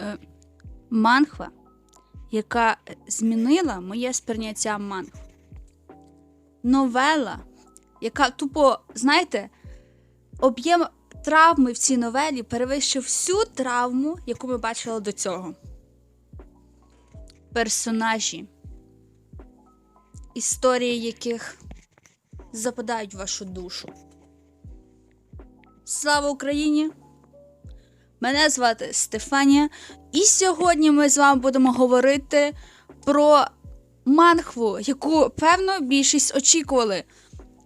Е, манхва, яка змінила моє сприйняття манхв. Новела, яка тупо, знаєте, об'єм травми в цій новелі перевищив всю травму, яку ми бачили до цього. Персонажі, історії яких западають в вашу душу. Слава Україні! Мене звати Стефанія, і сьогодні ми з вами будемо говорити про манхву, яку, певно, більшість очікували.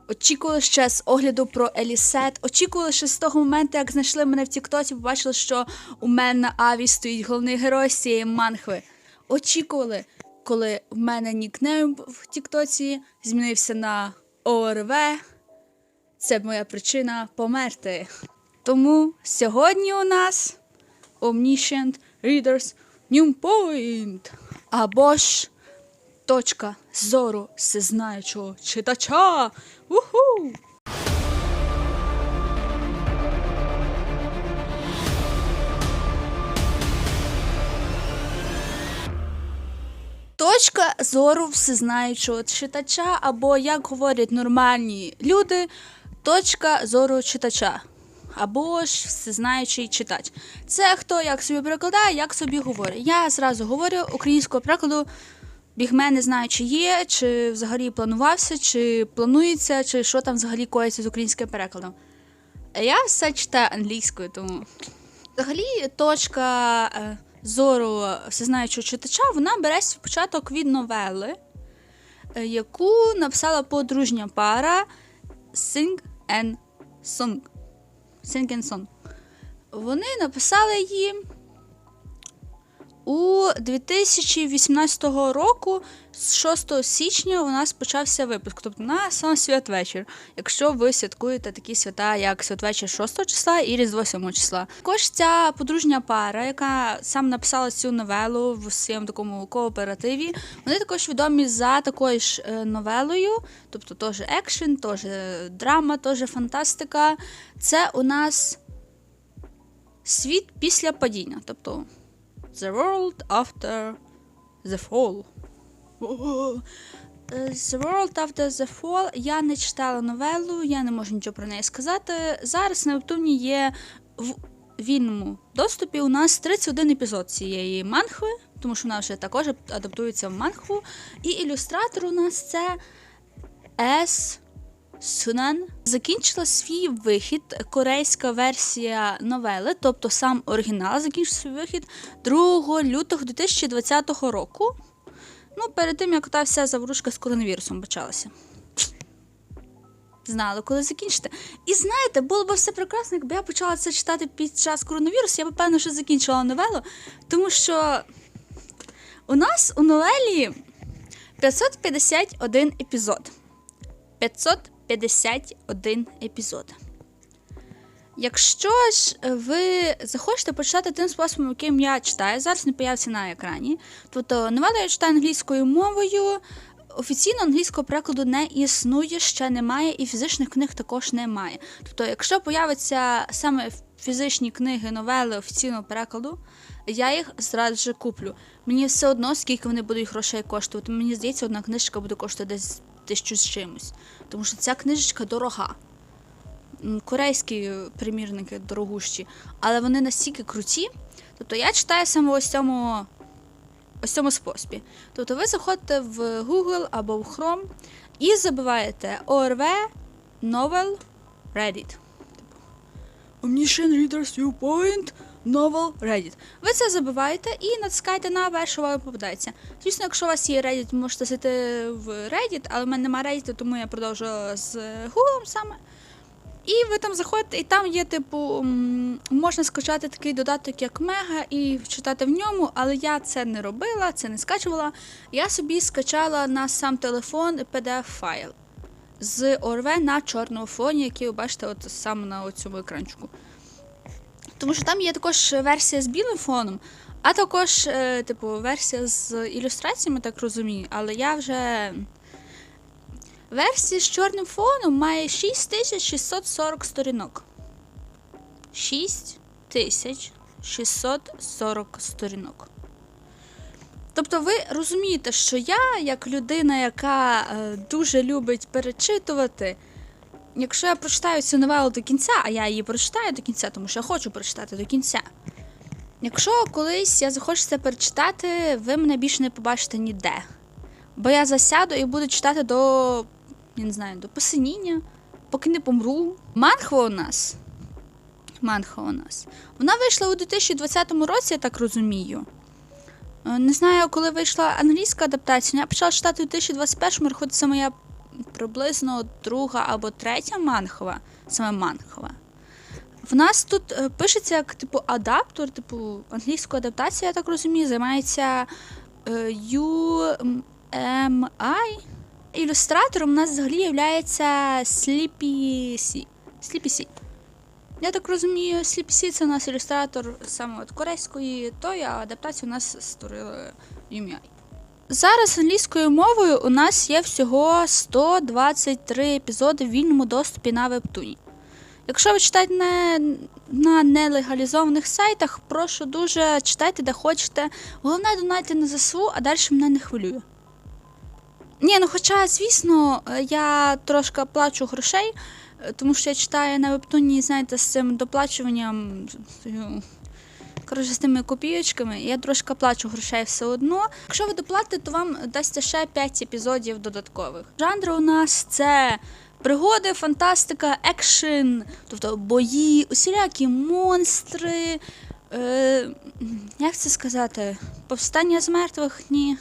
Очікували ще з огляду про Елісет, очікували ще з того моменту, як знайшли мене в Тіктоці, побачили, що у мене на Аві стоїть головний герой з цієї манхви. Очікували, коли в мене нікнейм в Тіктоці змінився на ОРВ. Це моя причина померти. Тому сьогодні у нас Omniscient Readers New Point. Або ж точка зору всезнаючого читача. Уху! Точка зору всезнаючого читача, або, як говорять нормальні люди, точка зору читача. Або ж всезнаючий читач. Це хто як собі перекладає, як собі говорить. Я зразу говорю українського перекладу. Бігмен не знаю, чи є, чи взагалі планувався, чи планується, чи що там взагалі коїться з українським перекладом. Я все читаю англійською, тому. Взагалі, точка е, зору всезнаючого читача вона бере свій початок від новели, е, яку написала подружня пара Sing and Song. Song. Вони написали її у 2018 року, з 6 січня, у нас почався випуск. Тобто на сам святвечір, якщо ви святкуєте такі свята, як святвечір 6 числа і Різдво 7 числа. Також ця подружня пара, яка сам написала цю новелу в своєму такому кооперативі, вони також відомі за такою ж е, новелою, тобто теж екшен, теж драма, теж фантастика. Це у нас світ після падіння. тобто The World After the Fall. Е, The World After the Fall. Я не читала новелу, я не можу нічого про неї сказати. Зараз на Вебтуні є в вільному доступі у нас 31 епізод цієї манхви, тому що вона вже також адаптується в манхву. І ілюстратор у нас це С. Сунан закінчила свій вихід корейська версія новели, тобто сам оригінал закінчив свій вихід 2 лютого 2020 року. Ну, перед тим, як та вся заврушка з коронавірусом почалася. Знали, коли закінчити. І знаєте, було б все прекрасно, якби я почала це читати під час коронавірусу, я б, певно, що закінчила новелу, тому що у нас у новелі 551 епізод. 551 епізод. Якщо ж ви захочете почитати тим способом, яким я читаю, зараз не появиться на екрані. Тобто новелу я читаю англійською мовою. Офіційно англійського перекладу не існує, ще немає, і фізичних книг також немає. Тобто, якщо появиться саме фізичні книги, новели офіційного перекладу, я їх зразу же куплю. Мені все одно, скільки вони будуть грошей коштувати. Мені здається, одна книжка буде коштувати десь тисячу з чимось. Тому що ця книжечка дорога. Корейські примірники дорогущі, але вони настільки круті. Тобто я читаю саме ось цьому, ось цьому способі. Тобто ви заходите в Google або в Chrome і забиваєте ORV Novel Reddit. Omniscient Readers Viewpoint Novel Reddit. Ви це забиваєте і натискаєте на перше, що вам попадається. Звісно, якщо у вас є Reddit, ви можете зайти в Reddit, але в мене немає Reddit, тому я продовжую з Google саме. І ви там заходите, і там є, типу, можна скачати такий додаток, як Мега, і читати в ньому, але я це не робила, це не скачувала. Я собі скачала на сам телефон PDF-файл з ОРВ на чорному фоні, який ви бачите от саме на цьому екранчику. Тому що там є також версія з білим фоном, а також, е, типу, версія з ілюстраціями, так розумію, але я вже. Версія з чорним фоном має 6640 сторінок. 640 сторінок. Тобто ви розумієте, що я, як людина, яка е, дуже любить перечитувати, якщо я прочитаю цю новелу до кінця, а я її прочитаю до кінця, тому що я хочу прочитати до кінця. Якщо колись я захочу це перечитати, ви мене більше не побачите ніде. Бо я засяду і буду читати до, я не знаю, до посиніння, поки не помру. Манхва у нас. Манхва у нас. Вона вийшла у 2020 році, я так розумію. Е, Не знаю, коли вийшла англійська адаптація. Я почала читати у 2021 році, це моя приблизно друга або третя манхва, саме манхва. В нас тут е, пишеться як типу адаптор, типу англійську адаптацію, я так розумію, займається е, UMI. Ілюстратором у нас взагалі є Sleepy C. Я так розумію, Sleepy C це у нас ілюстратор саме от корейської, тої, а адаптацію у нас створили UMI. Зараз англійською мовою у нас є всього 123 епізоди в вільному доступі на вебтуні. Якщо ви читаєте не, на нелегалізованих сайтах, прошу дуже читайте, де хочете. Головне донайте на ЗСУ, а далі мене не хвилює. Ні, ну хоча, звісно, я трошки плачу грошей, е, тому що я читаю на вебтуні, знаєте, з цим доплачуванням. З Коротше, з тими копійочками, я трошки плачу грошей все одно. Якщо ви доплатите, то вам дасться ще 5 епізодів додаткових. Жанри у нас це пригоди, фантастика, екшен, тобто бої, усілякі монстри. Е, як це сказати? Повстання з мертвих? Ні.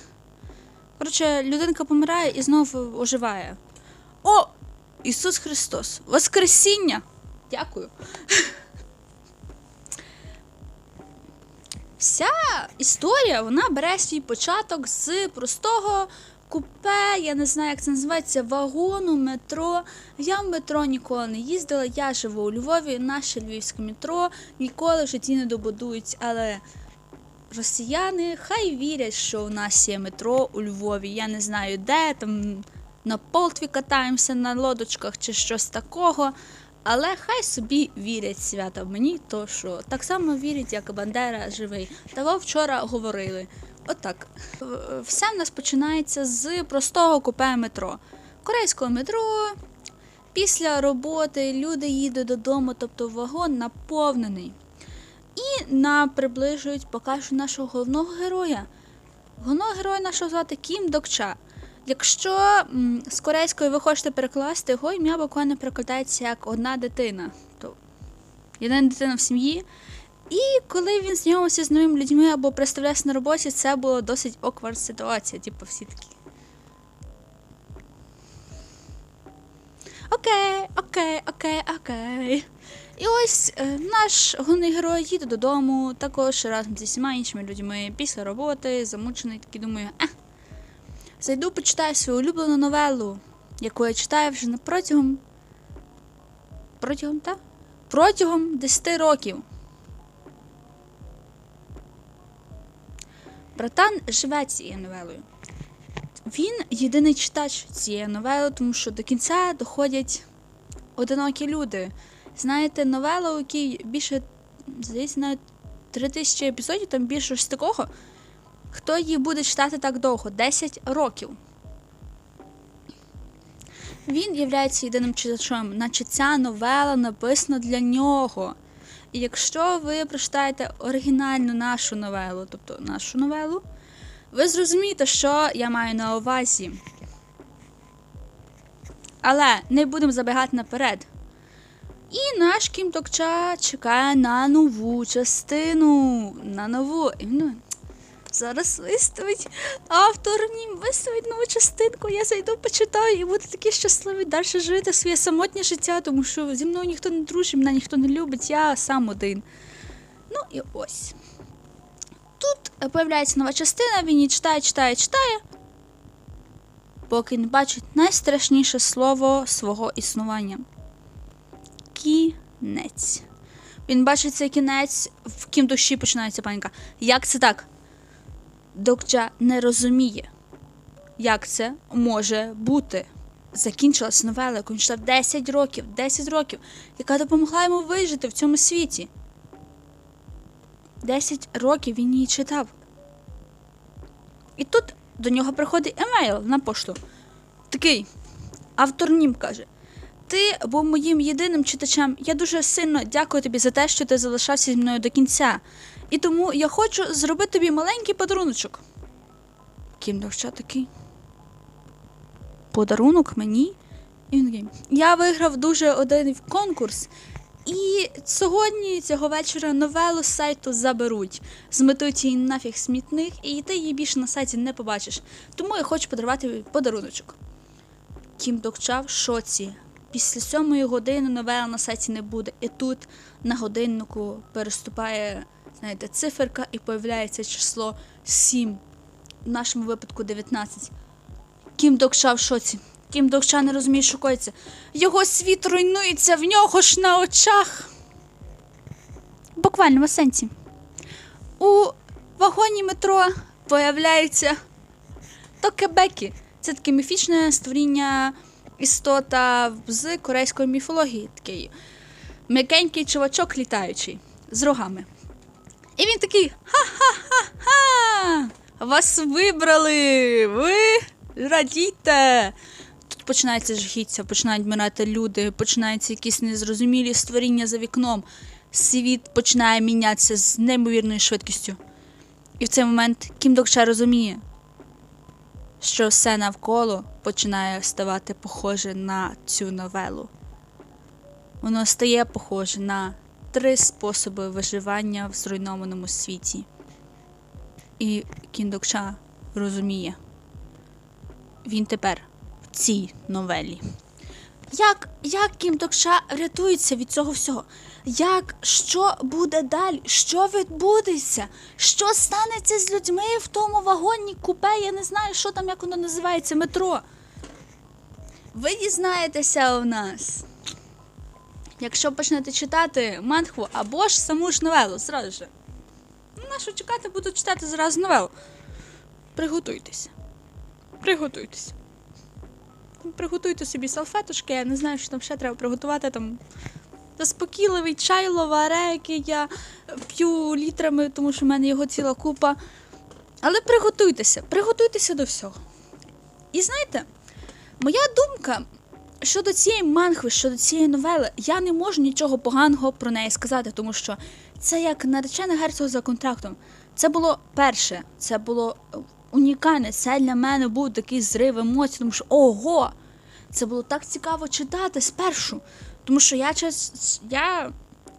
Коротше, людинка помирає і знову оживає. О! Ісус Христос! Воскресіння! Дякую. Вся історія вона бере свій початок з простого купе, я не знаю, як це називається, вагону, метро. Я в метро ніколи не їздила. Я живу у Львові, наше львівське метро ніколи в житті не добудують, але росіяни хай вірять, що у нас є метро у Львові. Я не знаю де, там на Полтві катаємося на лодочках чи щось такого. Але хай собі вірять свята мені, то що так само вірять, як Бандера живий. Того вчора говорили. Отак. Все в нас починається з простого купе метро. Корейського метро. Після роботи люди їдуть додому, тобто вагон наповнений. І нам приближують, покажуть нашого головного героя. Головного героя нашого звати Кім Докча. Якщо з корейської ви хочете перекласти, його ім'я буквально перекладається як одна дитина. То єдина дитина в сім'ї. І коли він знайомився з новими людьми або представлявся на роботі, це була досить оквард ситуація. Типу, всі такі. Окей, окей, окей, окей. І ось е, наш головний герой їде додому, також разом зі всіма іншими людьми після роботи, замучений, такий думає, а, зайду почитаю свою улюблену новелу, яку я читаю вже протягом. Протягом, так? Протягом 10 років. Братан живе цією новелою. Він єдиний читач цієї новели, тому що до кінця доходять одинокі люди. Знаєте, новела, у якій більше, здається, навіть 3000 епізодів, там більше щось такого. Хто її буде читати так довго? 10 років. Він є єдиним читачем, наче ця новела написана для нього. І якщо ви прочитаєте оригінальну нашу новелу, тобто нашу новелу, ви зрозумієте, що я маю на увазі. Але не будемо забігати наперед. І наш Кім Токча чекає на нову частину. На нову. Зараз виставить автор нім виставить нову частинку. Я зайду, почитаю і буду такий щасливий далі жити своє самотнє життя, тому що зі мною ніхто не дружить, мене ніхто не любить, я сам один. Ну і ось. Тут появляється нова частина, він її читає, читає, читає. Поки не бачить найстрашніше слово свого існування. Кінець. Він бачить цей кінець, в кім душі починається паніка. Як це так? Докча не розуміє, як це може бути. Закінчилась новела, яку він читав 10 років, 10 років, яка допомогла йому вижити в цьому світі. 10 років він її читав. І тут до нього приходить емейл на пошту. Такий автор Нім каже: Ти був моїм єдиним читачем. Я дуже сильно дякую тобі за те, що ти залишався зі мною до кінця. І тому я хочу зробити тобі маленький подаруночок. Кім Довча такий. Подарунок мені? І він такий. Я виграв дуже один конкурс. І сьогодні, цього вечора, новелу з сайту заберуть, зметуть її нафіг в смітник, і ти її більше на сайті не побачиш. Тому я хочу подарувати подаруночок. Кім Докча в шоці. Після сьомої години новела на сайті не буде. І тут на годиннику переступає, знаєте, циферка і появляється число 7. В нашому випадку 19. Кім Докча в шоці. Кім Докча не розуміє, що коїться. Його світ руйнується в нього ж на очах. В буквальному сенсі. У вагоні метро появляється Токебекі. Це таке міфічне створіння істота з корейської міфології. Такий м'якенький чувачок літаючий з рогами. І він такий: ха-ха-ха-ха! Вас вибрали! Ви радійте! Тут починається жахіття, починають вмирати люди, починаються якісь незрозумілі створіння за вікном. Світ починає мінятися з неймовірною швидкістю. І в цей момент Кім Докча розуміє, що все навколо починає ставати похоже на цю новелу. Воно стає похоже на три способи виживання в зруйнованому світі. І Кім Докча розуміє, він тепер в цій новелі. Як, як Кім Докша врятується від цього всього? Як що буде далі? Що відбудеться? Що станеться з людьми в тому вагоні купе? Я не знаю, що там, як воно називається, метро. Ви дізнаєтеся у нас. Якщо почнете читати манхву або ж саму ж новелу, зразу же. Ну, на що чекати, буду читати зразу новелу. Приготуйтеся. Приготуйтеся. Приготуйте собі салфеточки, я не знаю, що там ще треба приготувати там. Заспокійливий чай ловаре, який я п'ю літрами, тому що в мене його ціла купа. Але приготуйтеся, приготуйтеся до всього. І знаєте, моя думка щодо цієї манхви, щодо цієї новели, я не можу нічого поганого про неї сказати, тому що це як наречене герцог за контрактом. Це було перше, це було унікальне. Це для мене був такий зрив емоцій, тому що ого! Це було так цікаво читати спершу. Тому що я, я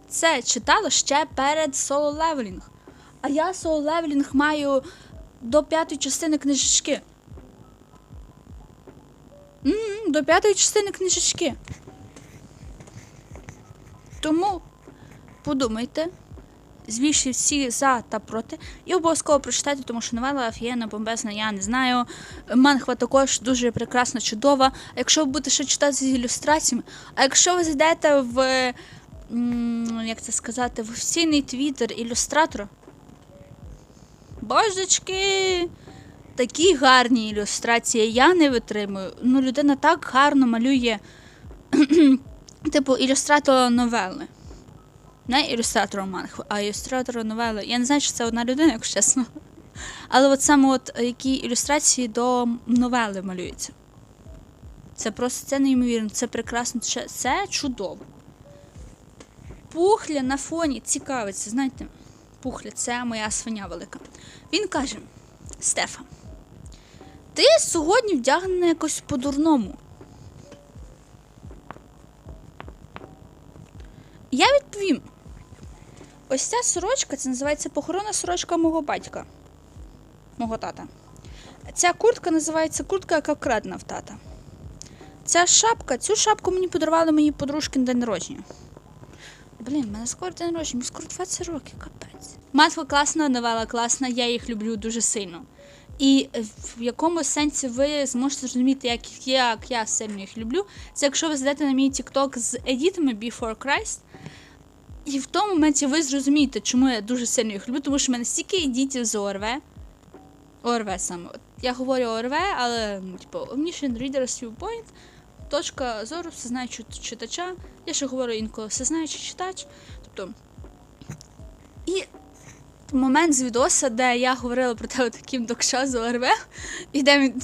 це читала ще перед соло левелінг. А я соло левелінг маю до п'ятої частини книжечки. До п'ятої частини книжечки. Тому подумайте, звіші всі за та проти. І обов'язково прочитайте, тому що новела офігенна, бомбезна, я не знаю. Манхва також дуже прекрасна, чудова. А якщо ви будете ще читати з ілюстраціями, а якщо ви зайдете в, як це сказати, в офіційний твіттер ілюстратора. Божечки! Такі гарні ілюстрації я не витримую. Ну, людина так гарно малює, типу, ілюстратора новели. Не ілюстратора манхви, а ілюстратора новели. Я не знаю, чи це одна людина, якщо чесно. Але от саме от е, які ілюстрації до новели малюються. Це просто це неймовірно, це прекрасно, це чудово. Пухля на фоні цікавиться, знаєте, пухля це моя свиня велика. Він каже: Стефа, ти сьогодні вдягнена якось по-дурному. Я відповім. Ось ця сорочка, це називається похоронна сорочка мого батька, мого тата. Ця куртка називається куртка, яка вкрадена в тата. Ця шапка, цю шапку мені подарували мої подружки на день народження. Блін, в мене скоро день народження, мені скоро 20 років, капець. Матва класна, новела класна, я їх люблю дуже сильно. І в якому сенсі ви зможете зрозуміти, як, як я сильно їх люблю, це якщо ви зайдете на мій TikTok з едітами Before Christ, і в тому моменті ви зрозумієте, чому я дуже сильно їх люблю, тому що в мене стільки едітів з ОРВ. ОРВ саме. Я говорю ОРВ, але ну, типу Omniscient Reader's Viewpoint, точка зору всезнаючого читача. Я ще говорю інколи всезнаючий читач. Тобто. І момент з відоса, де я говорила про те, таким докша з ОРВ, і де він,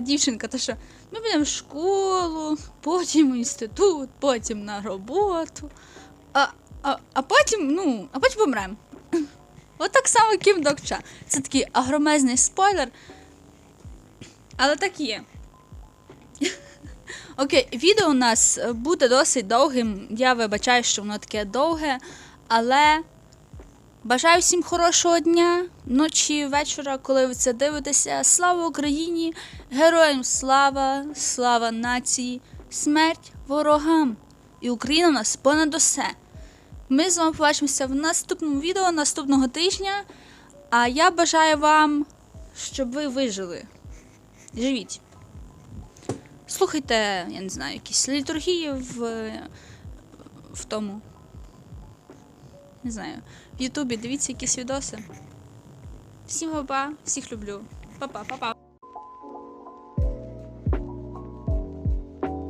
дівчинка, та що ми підемо в школу, потім в інститут, потім на роботу, а, а, а потім, ну, а потім помремо. От так само Кім Докча. Це такий агромезний спойлер. Але так і є. Окей, відео у нас буде досить довгим. Я вибачаю, що воно таке довге, але бажаю всім хорошого дня, ночі, вечора, коли ви це дивитеся. Слава Україні! Героям слава, слава нації, смерть ворогам! І Україна у нас понад усе. Ми з вами побачимося в наступному відео наступного тижня. А я бажаю вам, щоб ви вижили. Живіть. Слухайте, я не знаю, якісь літургії в, в тому. Не знаю. В Ютубі дивіться якісь відоси. Всім па-па, всіх люблю. Па-па, па-па.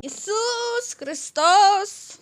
Ісус Христос